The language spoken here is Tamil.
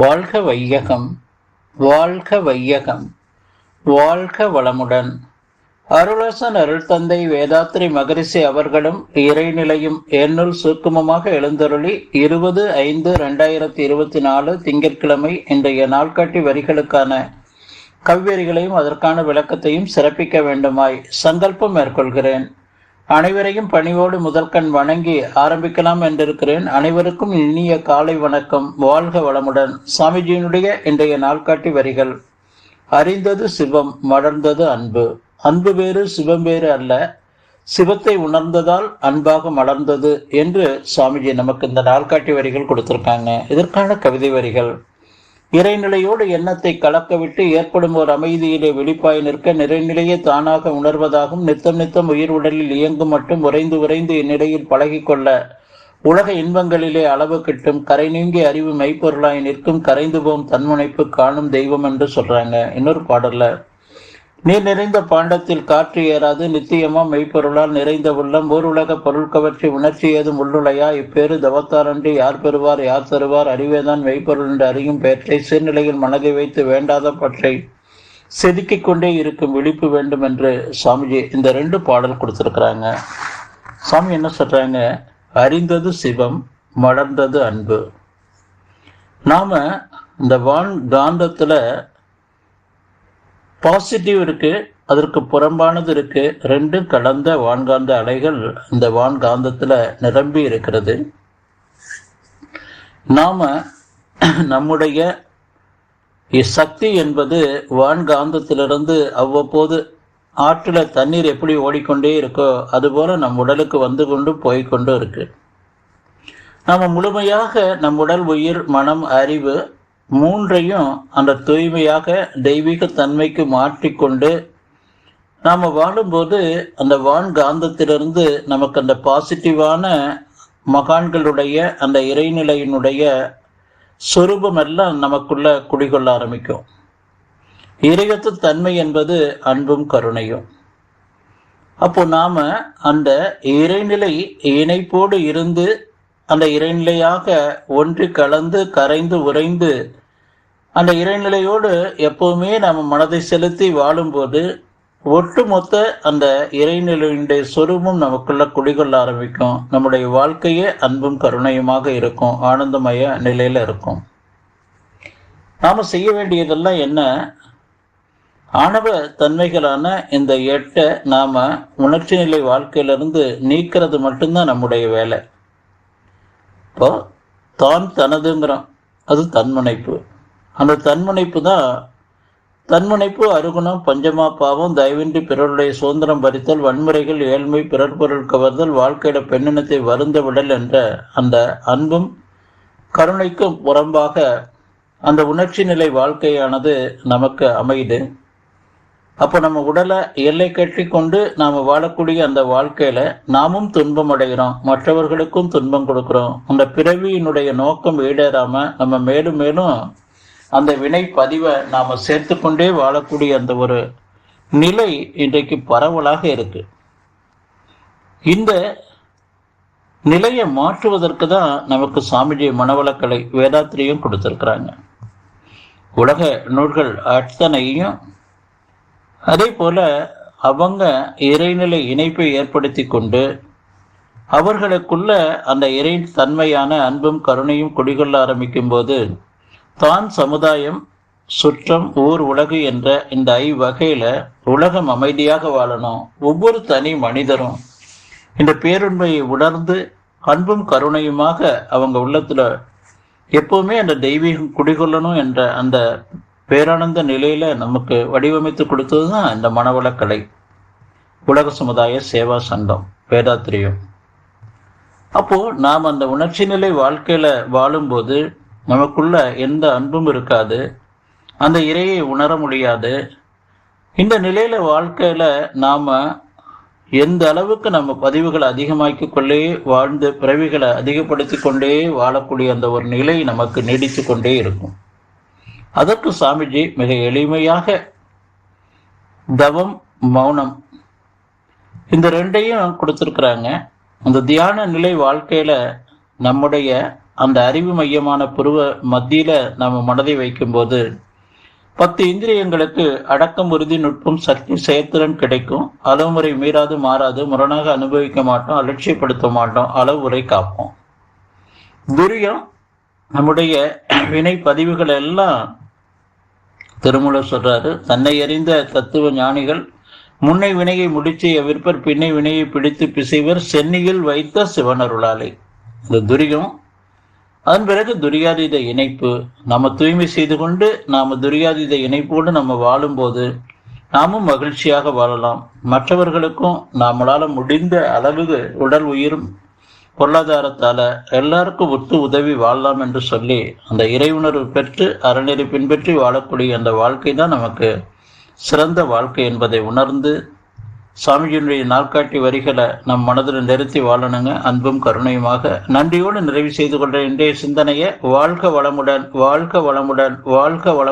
வாழ்க வையகம் வாழ்க வையகம் வாழ்க வளமுடன். அருளசன் அருள் தந்தை வேதாத்திரி மகரிஷி அவர்களும் இறைநிலையும் என்னுள் சுருக்கமமாக எழுந்தருளி இருபது ஐந்து ரெண்டாயிரத்தி இருபத்தி நாலு திங்கட்கிழமை இன்றைய நாள்காட்டி வரிகளுக்கான கவ்வியரிகளையும் அதற்கான விளக்கத்தையும் சிறப்பிக்க வேண்டுமாய் சங்கல்பம் மேற்கொள்கிறேன். அனைவரையும் பணிவோடு முதற்கண் வணங்கி ஆரம்பிக்கலாம் என்றிருக்கிறேன். அனைவருக்கும் இனிய காலை வணக்கம். வாழ்க வளமுடன். சாமிஜியினுடைய இன்றைய நாள்காட்டி வரிகள். அறிந்தது சிவம் மலர்ந்தது அன்பு. அன்பு வேறு சிவம் வேறு அல்ல. சிவத்தை உணர்ந்ததால் அன்பாக மலர்ந்தது என்று சுவாமிஜி நமக்கு இந்த நாள்காட்டி வரிகள் கொடுத்திருக்காங்க. இதற்கான கவிதை வரிகள். இறைநிலையோடு எண்ணத்தை கலக்கவிட்டு ஏற்படும் ஒரு அமைதியிலே வெளிப்பாய் நிற்க நிறைநிலையை தானாக உணர்வதாகவும் நித்தம் நித்தம் உயிர் உடலில் இயங்கும் மட்டும் உறைந்து உறைந்து இந்நிலையில் பழகிக்கொள்ள உலக இன்பங்களிலே அளவு கிட்டும் கரை நீங்கி அறிவு மெய்ப்பொருளாய் நிற்கும் கரைந்து போம் தன்முனைப்பு காணும் தெய்வம் என்று சொல்றாங்க. இன்னொரு பாடல்ல நீர் நிறைந்த பாண்டத்தில் காற்று ஏறாது நித்தியமா மெய்ப்பொருளால் நிறைந்த உள்ளம் ஓர் உலக பொருள் கவர்ச்சி உணர்ச்சி ஏதும் உள்ளுளையா இப்பேறு தவத்தாரன்றி யார் பெறுவார் யார் தருவார்? அறிவேதான் மெய்ப்பொருள் என்று அறியும் பேற்றை சீர்நிலையில் மனதை வைத்து வேண்டாத பற்றை செதுக்கிக் கொண்டே இருக்கும் விழிப்பு வேண்டும் என்று சாமிஜி இந்த ரெண்டு பாடல் கொடுத்துருக்குறாங்க. சாமி என்ன சொல்றாங்க? அறிந்தது சிவம் மலர்ந்தது அன்பு. நாம இந்த வான் காந்தத்துல பாசிட்டிவ் இருக்கு அதற்கு புறம்பானது இருக்கு. ரெண்டும் கலந்த வான்காந்த அலைகள் இந்த வான்காந்தத்தில் நிரம்பி இருக்கிறது. நாம நம்முடைய சக்தி என்பது வான்காந்தத்திலிருந்து அவ்வப்போது ஆற்றில் தண்ணீர் எப்படி ஓடிக்கொண்டே இருக்கோ அதுபோல நம் உடலுக்கு வந்து கொண்டு போய்கொண்டும் இருக்கு. நாம் முழுமையாக நம் உடல் உயிர் மனம் அறிவு மூன்றையும் அந்த தூய்மையாக தெய்வீக தன்மைக்கு மாற்றிக்கொண்டு நாம் வாழும்போது அந்த வான் காந்தத்திலிருந்து நமக்கு அந்த பாசிட்டிவான மகான்களுடைய அந்த இறைநிலையினுடைய சொரூபம் எல்லாம் நமக்குள்ள குடிகொள்ள ஆரம்பிக்கும். இறையத்து தன்மை என்பது அன்பும் கருணையும். அப்போ நாம அந்த இறைநிலை இணைப்போடு இருந்து அந்த இறைநிலையாக ஒன்றி கலந்து கரைந்து உறைந்து அந்த இறைநிலையோடு எப்பவுமே நம்ம மனதை செலுத்தி வாழும்போது ஒட்டுமொத்த அந்த இறைநிலையினுடைய சொருபம் நமக்குள்ள குடிகொள்ள ஆரம்பிக்கும். நம்முடைய வாழ்க்கையே அன்பும் கருணையுமாக இருக்கும். ஆனந்தமய நிலையில இருக்கும். நாம செய்ய வேண்டியதெல்லாம் என்ன? ஆணவ தன்மைகளான இந்த எட்டை நாம உணர்ச்சி நிலை வாழ்க்கையிலிருந்து நீக்கிறது மட்டும்தான் நம்முடைய வேலை. இப்போ தான் தனதுங்கிறோம். அது தன்முனைப்பு அந்த தன்முனைப்பு தான் தன்முனைப்பு அருகுணம் பஞ்சமா பாவம் தயவின்றி பிறருடைய சுதந்திரம் பறித்தல் வன்முறைகள் ஏழ்மை பிறர் பொருள் கவர்தல் வாழ்க்கையில பெண்ணினத்தை வருந்த விடல் என்ற அந்த அன்பும் கருணைக்கும் புறம்பாக அந்த உணர்ச்சி நிலை வாழ்க்கையானது நமக்கு அமையுது. அப்போ நம்ம உடலை எல்லை கட்டி கொண்டு நாம் வாழக்கூடிய அந்த வாழ்க்கையில நாமும் துன்பம் அடைகிறோம் மற்றவர்களுக்கும் துன்பம் கொடுக்குறோம். அந்த பிறவியினுடைய நோக்கம் ஈடேறாம நம்ம மேலும் மேலும் அந்த வினை பதிவை நாம் சேர்த்து கொண்டே வாழக்கூடிய அந்த ஒரு நிலை இன்றைக்கு பரவலாக இருக்கு. இந்த நிலையை மாற்றுவதற்கு தான் நமக்கு சாமிஜி மனவளக்கலை வேதாத்திரியும் கொடுத்துருக்குறாங்க. உலக நூல்கள் அத்தனையும் அதே போல அவங்க இறைநிலை இணைப்பை ஏற்படுத்தி கொண்டு அவர்களுக்குள்ள அந்த இறை தன்மையான அன்பும் கருணையும் குடிகொள்ள ஆரம்பிக்கும் போது தான் சமுதாயம் சுற்றம் ஊர் உலகு என்ற இந்த ஐ உலகம் அமைதியாக வாழணும். ஒவ்வொரு தனி மனிதரும் இந்த பேருண்மையை உணர்ந்து அன்பும் கருணையுமாக அவங்க உள்ளத்துல எப்பவுமே அந்த தெய்வீகம் குடிகொள்ளணும் என்ற அந்த பேரானந்த நிலையில நமக்கு வடிவமைத்து கொடுத்தது தான் இந்த மனவளக்கலை. உலக சமுதாய சேவா சங்கம் வேதாத்திரியம். அப்போ நாம் அந்த உணர்ச்சி நிலை வாழ்க்கையில வாழும்போது நமக்குள்ள எந்த அன்பும் இருக்காது. அந்த இறையை உணர முடியாது. இந்த நிலையில வாழ்க்கையில நாம எந்த அளவுக்கு நம்ம பதிவுகளை அதிகமாக்கி கொண்டே வாழ்ந்து பிறவிகளை அதிகப்படுத்தி கொண்டே வாழக்கூடிய அந்த ஒரு நிலை நமக்கு நீடித்து கொண்டே இருக்கும். அதற்கு சாமிஜி மிக எளிமையாக தவம் மௌனம் இந்த ரெண்டையும் கொடுத்துருக்குறாங்க. அந்த தியான நிலை வாழ்க்கையில நம்முடைய அந்த அறிவு மையமான புருவ மத்தியில நம்ம மனதை வைக்கும்போது பத்து இந்திரியங்களுக்கு அடக்கம் உறுதி நுட்பம் சக்தி செயற்திறன் கிடைக்கும். அளவுமுறை மீறாது மாறாது முரணாக அனுபவிக்க மாட்டோம் அலட்சியப்படுத்த மாட்டோம் அளவுரை காப்போம். துரியம் நம்முடைய வினை பதிவுகள் எல்லாம் திருமூலர் சொல்றாரு. தன்னை அறிந்த தத்துவ ஞானிகள் முன்னை வினையை முடிச்சு எவிர்ப்பர் பின்னை வினையை பிடித்து பிசைவர் சென்னியில் வைத்த சிவனருளாலை. இந்த துரியம் அதன் பிறகு துரியாதீத இணைப்பு நம்ம தூய்மை செய்து கொண்டு நாம துரியாதீத இணைப்போடு நம்ம வாழும்போது நாமும் மகிழ்ச்சியாக வாழலாம். மற்றவர்களுக்கும் நம்மளால முடிந்த அளவுக்கு உடல் உயிரும் பொருளாதாரத்தால எல்லாருக்கும் ஒத்து உதவி வாழலாம் என்று சொல்லி அந்த இறைவுணர்வு பெற்று அறநெறி பின்பற்றி வாழக்கூடிய அந்த வாழ்க்கை தான் நமக்கு சிறந்த வாழ்க்கை என்பதை உணர்ந்து சாமிஜியினுடைய நாற்காட்டி வரிகளை நம் மனதில் நிறுத்தி வாழணுங்க. அன்பும் கருணையுமாக நன்றியோடு நிறைவு செய்து கொண்ட இன்றைய சிந்தனையை வாழ்க வளமுடன் வாழ்க வளமுடன் வாழ்க வளம்